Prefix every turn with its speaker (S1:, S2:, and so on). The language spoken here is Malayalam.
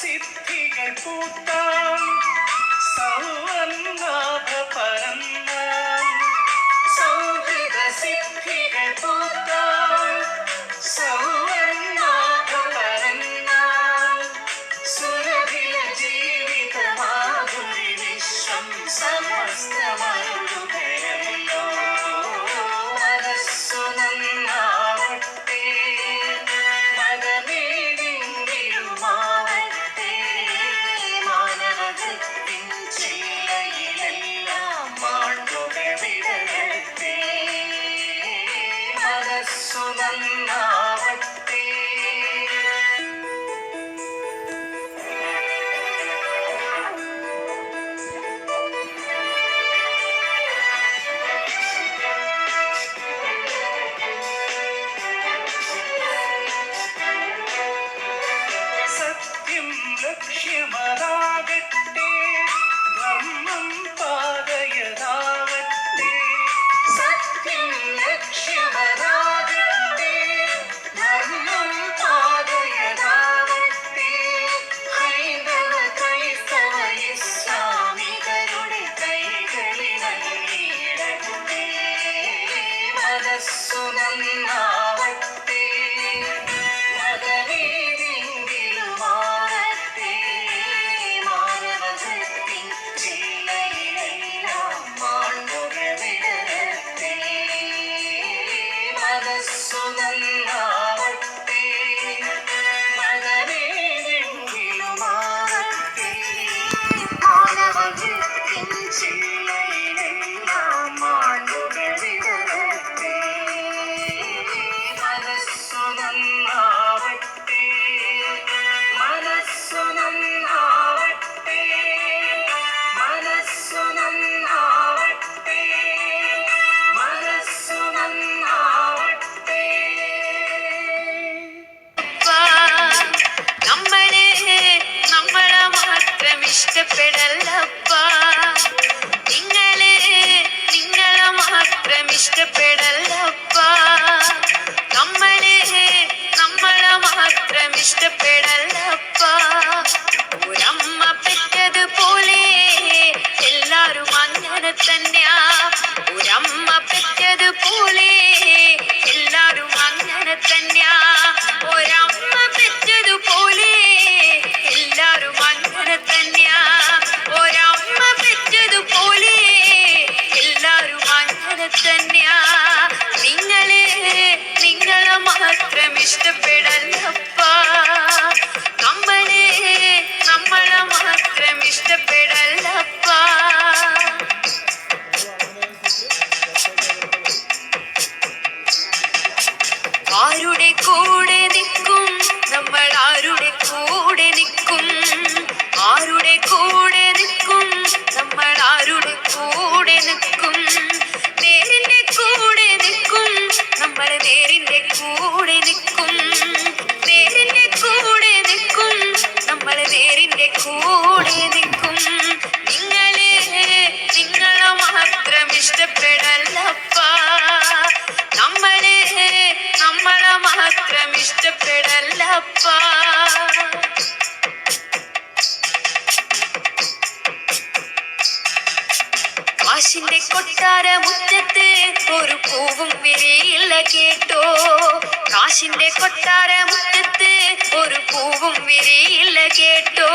S1: സിദ്ധികൾ പൂത്താൻ സൗവർണാഭ പരന്നാൽ ക്ഷമരാകട്ടെ ധർമ്മം പാതയതാവട്ടെ സത്യം ലക്ഷ്യമരാകട്ടെ ധർമ്മം പാതയതാവട്ടെ ഹൈന്ദവ ക്രൈസ്തവ ഇസ്ലാമികരുടെ കൈകളിലേ മനസ്സു
S2: നന്നാ ഇഷ്ടപ്പെടലപ്പാ. നിങ്ങളെ നിങ്ങളെ മാത്രം ഇഷ്ടപ്പെടൽ ഇഷ്ടപ്പെടാൻ വിരിയില്ല കേട്ടോ. കാശിന്റെ കൊട്ടാര മുറ്റത്ത് ഒരു പൂവും വിരിയില്ല കേട്ടോ.